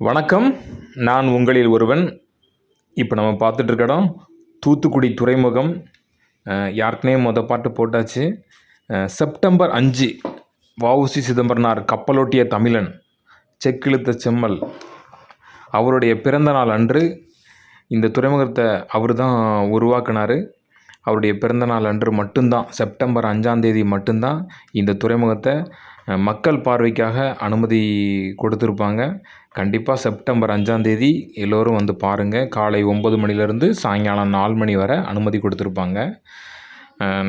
வணக்கம். நான் உங்களில் ஒருவன். இப்போ நம்ம பார்த்துட்டு இடம் தூத்துக்குடி துறைமுகம். யாருக்குனே மொதல் பாட்டு போட்டாச்சு. செப்டம்பர் அஞ்சு வஉசி சிதம்பரனார் கப்பலோட்டிய தமிழன் செக்கிழுத்த செம்மல். அவருடைய பிறந்த நாள் அன்று இந்த துறைமுகத்தை அவர் தான் உருவாக்குனார். அவருடைய பிறந்த நாள் அன்று மட்டும்தான் செப்டம்பர் அஞ்சாந்தேதி மட்டும்தான் இந்த துறைமுகத்தை மக்கள் பார்வைக்காக அனுமதி கொடுத்துருப்பாங்க. கண்டிப்பாக செப்டம்பர் அஞ்சாந்தேதி எல்லோரும் வந்து பாருங்கள் காலை ஒம்பது மணிலேருந்து சாயங்காலம் நாலு மணி வரை அனுமதி கொடுத்துருப்பாங்க.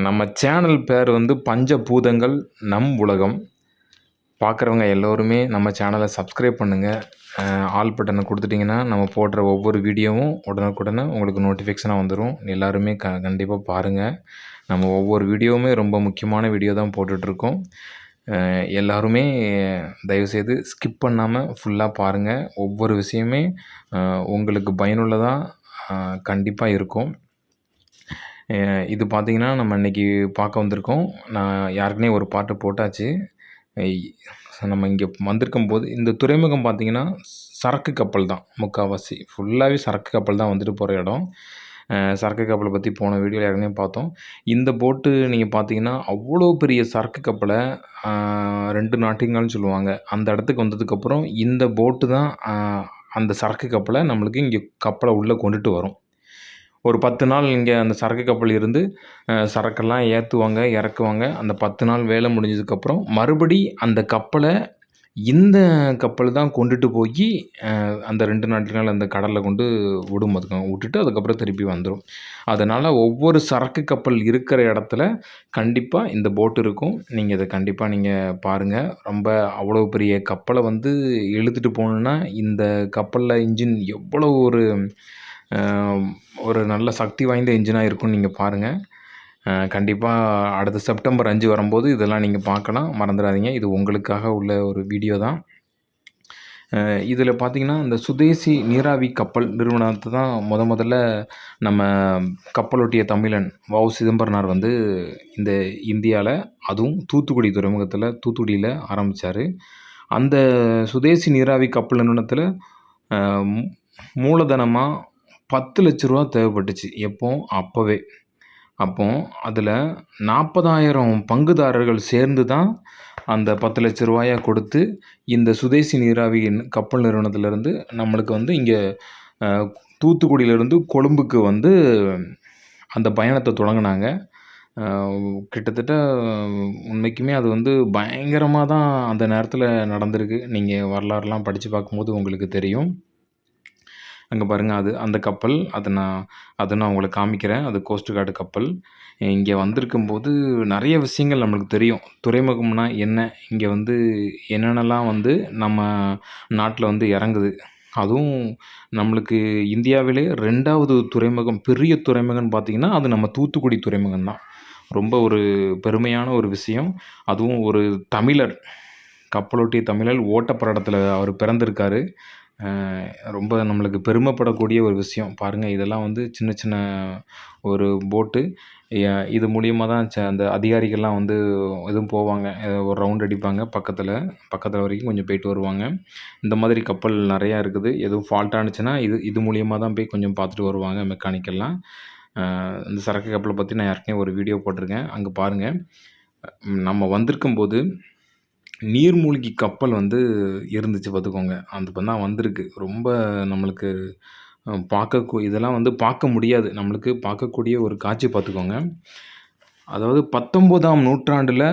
நம்ம சேனல் பேர் வந்து பஞ்சபூதங்கள் நம் உலகம். பார்க்குறவங்க எல்லோருமே நம்ம சேனலை சப்ஸ்கிரைப் பண்ணுங்கள் ஆல் பட்டனை கொடுத்துட்டிங்கன்னா நம்ம போடுற ஒவ்வொரு வீடியோவும் உடனுக்குடனே உங்களுக்கு நோட்டிஃபிகேஷனாக வந்துடும். எல்லாருமே க கண்டிப்பாக பாருங்கள் நம்ம ஒவ்வொரு வீடியோவுமே ரொம்ப முக்கியமான வீடியோ தான் போட்டுட்ருக்கோம். எல்லோருமே தயவுசெய்து ஸ்கிப் பண்ணாமல் ஃபுல்லாக பாருங்கள் ஒவ்வொரு விஷயமே உங்களுக்கு பயனுள்ளதாக கண்டிப்பாக இருக்கும். இது பார்த்திங்கன்னா நம்ம இன்றைக்கி பார்க்க வந்திருக்கோம். நான் யாருக்குனே ஒரு பாட்டு போட்டாச்சு. நம்ம இங்கே வந்திருக்கும் போது இந்த துறைமுகம் பார்த்திங்கன்னா சரக்கு கப்பல் தான் முக்கால்வாசி ஃபுல்லாகவே சரக்கு கப்பல் தான் வந்துட்டு போகிற இடம். சரக்கு கப்பலை பற்றி போன வீடியோவில் ஏற்கனவே பார்த்தோம். இந்த போட்டு நீங்கள் பார்த்தீங்கன்னா அவ்வளோ பெரிய சரக்கு கப்பலை ரெண்டு நாட்டிங்கள்னு சொல்லுவாங்க. அந்த இடத்துக்கு வந்ததுக்கப்புறம் இந்த போட்டு தான் அந்த சரக்கு கப்பலை நம்மளுக்கு இங்கே கப்பலை உள்ளே கொண்டுட்டு வரும். ஒரு பத்து நாள் இங்கே அந்த சரக்கு கப்பல் இருந்து சரக்கெல்லாம் ஏற்றுவாங்க இறக்குவாங்க. அந்த பத்து நாள் வேலை முடிஞ்சதுக்கப்புறம் மறுபடி அந்த கப்பலை இந்த கப்பல் தான் கொண்டுட்டு போய் அந்த ரெண்டு நாட்கள் அந்த கடலில் கொண்டு விடும் அதுக்கு விட்டுட்டு அதுக்கப்புறம் திருப்பி வந்துடும் அதனால் ஒவ்வொரு சரக்கு கப்பல் இருக்கிற இடத்துல கண்டிப்பாக இந்த போட் இருக்கும். நீங்கள் இதை கண்டிப்பாக நீங்கள் பாருங்கள் ரொம்ப அவ்வளோ பெரிய கப்பலை வந்து இழுத்துட்டு போகணுன்னா இந்த கப்பலில் இன்ஜின் எவ்வளோ ஒரு ஒரு நல்ல சக்தி வாய்ந்த இன்ஜினாக இருக்கும்னு நீங்கள் பாருங்கள் கண்டிப்பாக அடுத்த செப்டம்பர் அஞ்சு வரும்போது இதெல்லாம் நீங்கள் பார்க்கலாம். மறந்துடாதீங்க. இது உங்களுக்காக உள்ள ஒரு வீடியோ தான். இதில் பார்த்தீங்கன்னா இந்த சுதேசி நீராவி கப்பல் நிறுவனத்தை தான் முத முதல்ல நம்ம கப்பலொட்டிய தமிழன் வவு சிதம்பரனார் வந்து இந்த இந்தியாவில் அதுவும் தூத்துக்குடி துறைமுகத்தில் தூத்துக்குடியில் ஆரம்பித்தார் அந்த சுதேசி நீராவி கப்பல் நிறுவனத்தில் மூலதனமாக பத்து லட்ச ரூபா தேவைப்பட்டுச்சு. எப்போ? அப்போவே. அப்போது அதில் நாற்பதாயிரம் பங்குதாரர்கள் சேர்ந்து தான் அந்த பத்து லட்ச ரூபாயாக கொடுத்து இந்த சுதேசி நீராவி கப்பல் நிறுவனத்திலேருந்து நம்மளுக்கு வந்து இங்கே தூத்துக்குடியிலேருந்து கொழும்புக்கு வந்து அந்த பயணத்தை தொடங்கினாங்க. கிட்டத்தட்ட உண்மைக்குமே அது வந்து பயங்கரமாக தான் அந்த நேரத்தில் நடந்திருக்கு. நீங்கள் வரலாறுலாம் படித்து பார்க்கும்போது உங்களுக்கு தெரியும். அங்கே பாருங்கள் அது அந்த கப்பல் அதை நான் அதை நான் உங்களுக்கு காமிக்கிறேன். அது கோஸ்ட் கார்டு கப்பல். இங்கே வந்திருக்கும்போது நிறைய விஷயங்கள் நம்மளுக்கு தெரியும். துறைமுகம்னா என்ன? இங்கே வந்து என்னென்னலாம் வந்து நம்ம நாட்டில் வந்து இறங்குது. அதுவும் நம்மளுக்கு இந்தியாவிலே ரெண்டாவது துறைமுகம் பெரிய துறைமுகம்னு பார்த்திங்கன்னா அது நம்ம தூத்துக்குடி துறைமுகம் தான். ரொம்ப ஒரு பெருமையான ஒரு விஷயம். அதுவும் ஒரு தமிழர் கப்பலோட்டிய தமிழர் ஓட்டப்படத்தில் அவர் பிறந்திருக்காரு. ரொம்ப நம்மளுக்கு பெருமைப்படக்கூடிய ஒரு விஷயம். பாருங்கள் இதெல்லாம் வந்து சின்ன சின்ன ஒரு போட்டு இது மூலியமாக தான் ச- அந்த அதிகாரிகள்லாம் வந்து எதுவும் போவாங்க. ஒரு ரவுண்ட் அடிப்பாங்க. பக்கத்தில் பக்கத்தில் வரைக்கும் கொஞ்சம் போயிட்டு வருவாங்க. இந்த மாதிரி கப்பல் நிறையா இருக்குது. எதுவும் ஃபால்ட்டானுச்சுன்னா இது இது மூலியமாக தான் போய் கொஞ்சம் பார்த்துட்டு வருவாங்க மெக்கானிக்கெல்லாம் இந்த சரக்கு கப்பலை பற்றி நான் ஏற்கனவே ஒரு வீடியோ போட்டிருக்கேன். அங்கே பாருங்கள் நம்ம வந்திருக்கும்போது நீர்மூழ்கி கப்பல் வந்து இருந்துச்சு பார்த்துக்கோங்க. அந்த இப்போ தான் வந்திருக்கு. ரொம்ப நம்மளுக்கு பார்க்க இதெல்லாம் வந்து பார்க்க முடியாது. நம்மளுக்கு பார்க்கக்கூடிய ஒரு காட்சி பார்த்துக்கோங்க. அதாவது பத்தொம்போதாம் நூற்றாண்டில்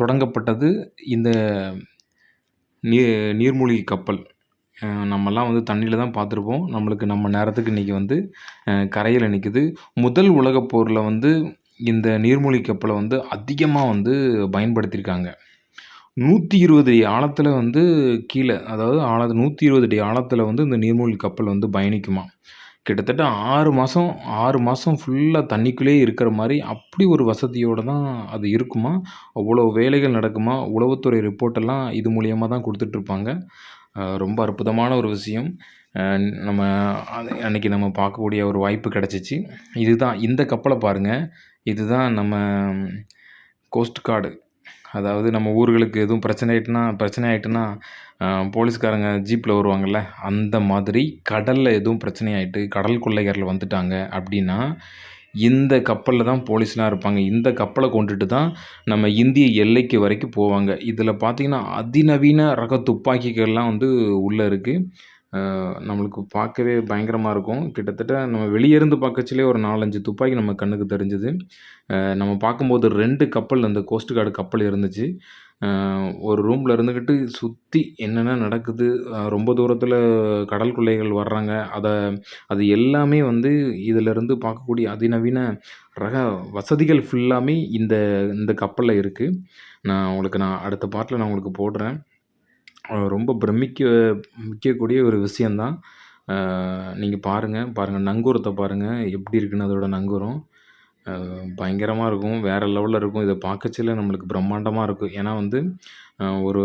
தொடங்கப்பட்டது இந்த நீ நீர்மூழ்கி கப்பல். நம்மெல்லாம் நம்மலாம் வந்து தண்ணியில் தான் பார்த்துருப்போம். நம்மளுக்கு நம்ம நேரத்துக்கு இன்றைக்கி வந்து கரையில் நிற்குது முதல் உலகப் போரில் வந்து இந்த நீர்மூழ்கி கப்பலை வந்து அதிகமாக வந்து பயன்படுத்தியிருக்காங்க. நூற்றி இருபது அடி ஆழத்தில் வந்து கீழே அதாவது ஆழ நூற்றி இருபது அடி ஆழத்தில் வந்து இந்த நீர்மூழ்கி கப்பல் வந்து பயணிக்குமா கிட்டத்தட்ட ஆறு மாதம் ஆறு மாதம் ஃபுல்லாக தண்ணிக்குள்ளேயே இருக்கிற மாதிரி அப்படி ஒரு வசதியோடு தான் அது இருக்குமா அவ்வளோ வேலைகள் நடக்குமா? உளவுத்துறை ரிப்போர்ட்டெல்லாம் இது மூலியமாக தான் கொடுத்துட்ருப்பாங்க. ரொம்ப அற்புதமான ஒரு விஷயம். நம்ம அது அன்னைக்கு நம்ம பார்க்கக்கூடிய ஒரு வாய்ப்பு கிடச்சிச்சு. இதுதான் இந்த கப்பலை பாருங்கள் இதுதான் நம்ம கோஸ்ட் கார்டு அதாவது நம்ம ஊர்களுக்கு எதுவும் பிரச்சனை ஆகிட்டுனா பிரச்சனை ஆயிட்டுனா போலீஸ்காரங்க ஜீப்பில் வருவாங்கள்ல அந்த மாதிரி கடலில் எதுவும் பிரச்சனை ஆயிட்டு கடல் கொள்ளையர்கள் வந்துட்டாங்க அப்படின்னா இந்த கப்பலில் தான் போலீஸ்லாம் இருப்பாங்க. இந்த கப்பலை கொண்டுட்டு தான் நம்ம இந்திய எல்லைக்கு வரைக்கும் போவாங்க. இதில் பார்த்தீங்கன்னா அதிநவீன ரக துப்பாக்கிகள்லாம் வந்து உள்ளே இருக்குது நம்மளுக்கு பார்க்கவே பயங்கரமாக இருக்கும். கிட்டத்தட்ட நம்ம வெளியே இருந்து பார்க்கச்சிலே ஒரு நாலஞ்சு துப்பாக்கி நம்ம கண்ணுக்கு தெரிஞ்சுது. நம்ம பார்க்கும்போது ரெண்டு கப்பல் அந்த கோஸ்ட் கார்டு கப்பல் இருந்துச்சு. ஒரு ரூமில் இருந்துக்கிட்டு சுற்றி என்னென்ன நடக்குது ரொம்ப தூரத்தில் கடல் கொள்ளைகள் வர்றாங்க. அதை அது எல்லாமே வந்து இதிலிருந்து பார்க்கக்கூடிய அதிநவீன ரக வசதிகள் ஃபுல்லாமே இந்த இந்த கப்பலில் இருக்குது நான் உங்களுக்கு நான் அடுத்த பாட்டில் நான் உங்களுக்கு போடுறேன். ரொம்ப பிரமிக்க மிக்கக்கூடிய ஒரு விஷயந்தான். நீங்கள் பாருங்கள் பாருங்கள் நங்கூரத்தை பாருங்கள் எப்படி இருக்குன்னு அதோட நங்கூரம். பயங்கரமாக இருக்கும் வேறு லெவலில் இருக்கும். இதை பார்க்கச்சில நம்மளுக்கு பிரம்மாண்டமாக இருக்கும். ஏன்னா வந்து ஒரு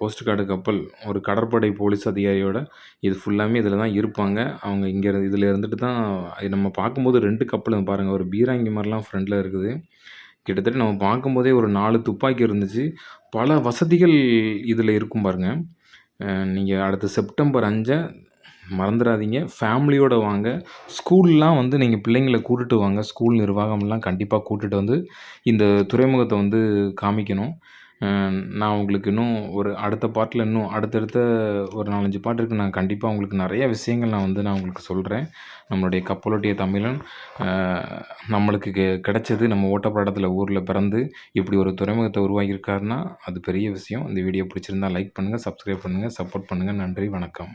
கோஸ்ட் கார்டு கப்பல் ஒரு கடற்படை போலீஸ் அதிகாரியோட இது ஃபுல்லாமே இதில் தான் இருப்பாங்க. அவங்க இங்கே இதில் இருந்துட்டு தான் நம்ம பார்க்கும்போது ரெண்டு கப்பல் பாருங்கள் ஒரு பீராங்கி மாதிரிலாம் ஃப்ரண்டில் இருக்குது. கிட்டத்தட்ட நம்ம பார்க்கும்போதே ஒரு நாலு துப்பாக்கி இருந்துச்சு. பல வசதிகள் இதில் இருக்கும் பாருங்கள் நீங்கள் அடுத்த செப்டம்பர் அஞ்சை மறந்துடாதீங்க ஃபேமிலியோடு வாங்க. ஸ்கூல்லாம் வந்து நீங்கள் பிள்ளைங்களை கூட்டிட்டு வாங்க. ஸ்கூல் நிர்வாகம்லாம் கண்டிப்பாக கூட்டிகிட்டு வந்து இந்த துறைமுகத்தை வந்து காமிக்கணும். நான் உங்களுக்கு இன்னும் ஒரு அடுத்த பாட்டில் இன்னும் அடுத்தடுத்த ஒரு நாலஞ்சு பாட்டு இருக்குது நான் கண்டிப்பாக உங்களுக்கு நிறைய விஷயங்கள் நான் வந்து நான் உங்களுக்கு சொல்கிறேன் நம்மளுடைய கப்பலோட்டிய தமிழன் நம்மளுக்கு கெ கிடைச்சது நம்ம ஓட்டப்படத்தில் ஊரில் பிறந்து இப்படி ஒரு துறைமுகத்தை உருவாக்கியிருக்காருன்னா அது பெரிய விஷயம். இந்த வீடியோ பிடிச்சிருந்தா லைக் பண்ணுங்கள் சப்ஸ்கிரைப் பண்ணுங்கள் சப்போர்ட் பண்ணுங்கள் நன்றி வணக்கம்.